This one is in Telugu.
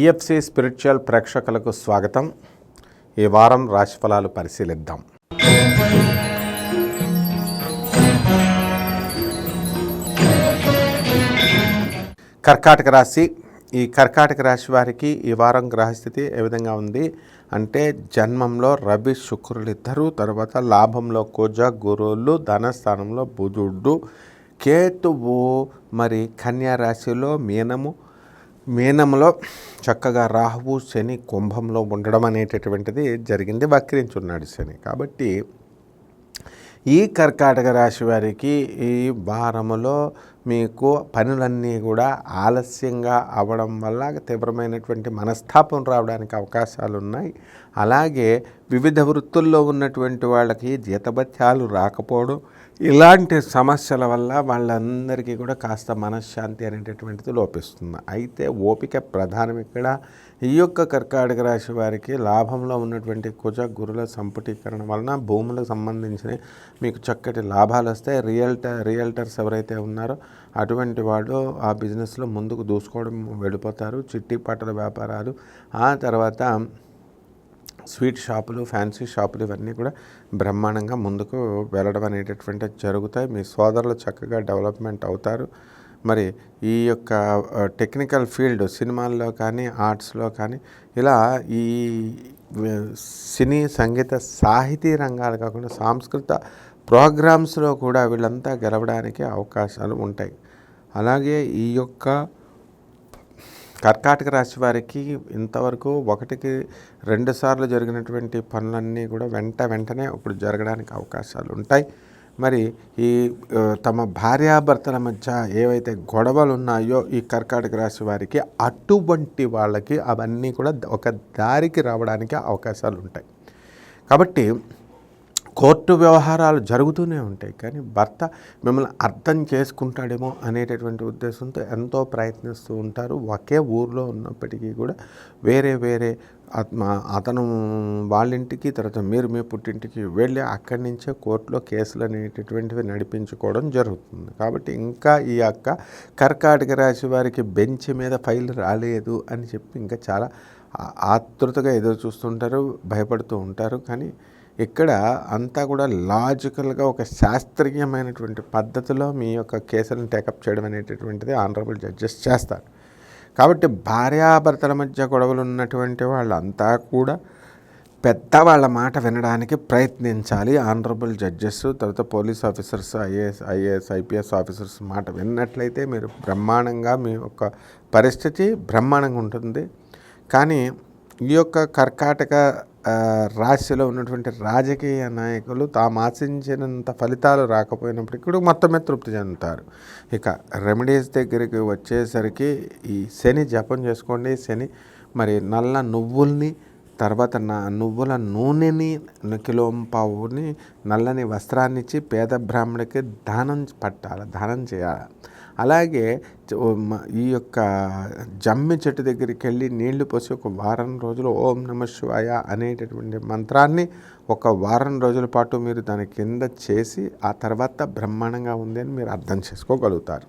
పిఎఫ్సి స్పిరిచువల్ ప్రేక్షకులకు స్వాగతం. ఈ వారం రాశిఫలాలు పరిశీలిద్దాం. కర్కాటక రాశి. ఈ కర్కాటక రాశి వారికి ఈ వారం గ్రహస్థితి ఏ విధంగా ఉంది? అంటే జన్మంలో రవి శుక్రులు ఇద్దరు తర్వాత లాభంలో కుజ గురువులు ధనస్థానంలో బుధుడు కేతువు మరి కన్యా రాశిలో మీనము మీనంలో చక్కగా రాహువు శని కుంభంలో ఉండడం అనేటటువంటిది జరిగింది. వక్రించున్నాడు శని. కాబట్టి ఈ కర్కాటక రాశి వారికి ఈ వారములో మీకు పనులన్నీ కూడా ఆలస్యంగా అవడం వల్ల తీవ్రమైనటువంటి మనస్తాపం రావడానికి అవకాశాలు ఉన్నాయి అలాగే వివిధ వృత్తుల్లో ఉన్నటువంటి వాళ్ళకి జీతభత్యాలు రాకపోవడం ఇలాంటి సమస్యల వల్ల వాళ్ళందరికీ కూడా కాస్త మనశ్శాంతి అనేటటువంటిది లోపిస్తుంది. అయితే ఓపిక ప్రధానం ఇక్కడ. ఈ యొక్క కర్కాటక రాశి వారికి లాభంలో ఉన్నటువంటి కుజ గురుల సంపుటీకరణ వలన భూములకు సంబంధించిన మీకు చక్కటి లాభాలు వస్తాయి. రియల్టర్ రియల్టర్స్ ఎవరైతే ఉన్నారో అటువంటి వాళ్ళు ఆ బిజినెస్లో ముందుకు దూసుకోవడం వెళ్ళిపోతారు. చిట్టి పట్టల వ్యాపారాలు. ఆ తర్వాత స్వీట్ షాపులు ఫ్యాన్సీ షాపులు ఇవన్నీ కూడా బ్రహ్మాండంగా ముందుకు వెళ్ళడం అనేటటువంటి జరుగుతాయి. మీ సోదరులు చక్కగా డెవలప్మెంట్ అవుతారు. మరి ఈ యొక్క టెక్నికల్ ఫీల్డ్ సినిమాల్లో కానీ ఆర్ట్స్లో కానీ ఇలా ఈ సినీ సంగీత సాహితీ రంగాలు కాకుండా సాంస్కృత ప్రోగ్రామ్స్లో కూడా వీళ్ళంతా గెలవడానికి అవకాశాలు ఉంటాయి. అలాగే ఈ యొక్క కర్కాటక రాశి వారికి ఇంతవరకు ఒకటికి రెండు సార్లు జరిగినటువంటి పనులన్నీ కూడా వెంట వెంటనే ఇప్పుడు జరగడానికి అవకాశాలు ఉంటాయి. మరి ఈ తమ భార్యాభర్తల మధ్య ఏవైతే గొడవలు ఉన్నాయో ఈ కర్కాటక రాశి వారికి అటువంటి వాళ్ళకి అవన్నీ కూడా ఒక దారికి రావడానికి అవకాశాలు ఉంటాయి. కాబట్టి కోర్టు వ్యవహారాలు జరుగుతూనే ఉంటాయి కానీ భర్త మిమ్మల్ని అర్థం చేసుకుంటాడేమో అనేటటువంటి ఉద్దేశంతో ఎంతో ప్రయత్నిస్తూ ఉంటారు. ఒకే ఊర్లో ఉన్నప్పటికీ కూడా వేరే వేరే అతను వాళ్ళింటికి తర్వాత మీరు మీ పుట్టింటికి వెళ్ళి అక్కడి నుంచే కోర్టులో కేసులు అనేటటువంటివి నడిపించుకోవడం జరుగుతుంది. కాబట్టి ఇంకా ఈ అక్క కర్కాటక రాశి వారికి బెంచ్ మీద ఫైల్ రాలేదు అని చెప్పి ఇంకా చాలా ఆతృతగా ఎదురు చూస్తుంటారు భయపడుతూ ఉంటారు. కానీ ఇక్కడ అంతా కూడా లాజికల్గా ఒక శాస్త్రీయమైనటువంటి పద్ధతిలో మీ యొక్క కేసులను టేకప్ చేయడం అనేటటువంటిది ఆనరబుల్ జడ్జెస్ చేస్తారు. కాబట్టి భార్యాభర్తల మధ్య గొడవలు ఉన్నటువంటి వాళ్ళంతా కూడా పెద్దవాళ్ళ మాట వినడానికి ప్రయత్నించాలి. ఆనరబుల్ జడ్జెస్ తర్వాత police officers IAS IAS IPS officers మాట విన్నట్లయితే మీరు బ్రహ్మాండంగా మీ యొక్క పరిస్థితి బ్రహ్మాండంగా ఉంటుంది. కానీ ఈ యొక్క కర్కాటక రాశిలో ఉన్నటువంటి రాజకీయ నాయకులు తాము ఆశించినంత ఫలితాలు రాకపోయినప్పటికీ కూడా మొత్తమే తృప్తి చెందుతారు. ఇక రెమెడీస్ దగ్గరికి వచ్చేసరికి ఈ శని జపం చేసుకోండి. శని మరి నల్ల నువ్వుల్ని తర్వాత నా నువ్వుల నూనెని కిలోంపావుని నల్లని వస్త్రాన్నిచ్చి పేద బ్రాహ్మడికి దానం పట్టాలి దానం చేయాలి. అలాగే ఈ యొక్క జమ్మి చెట్టు దగ్గరికి వెళ్ళి నీళ్ళు పోసి ఒక వారం రోజులు ఓం నమ శివాయ అనేటటువంటి మంత్రాన్ని ఒక వారం రోజుల పాటు మీరు దాని కింద చేసి ఆ తర్వాత బ్రహ్మాండంగా ఉంది అని మీరు అర్థం చేసుకోగలుగుతారు.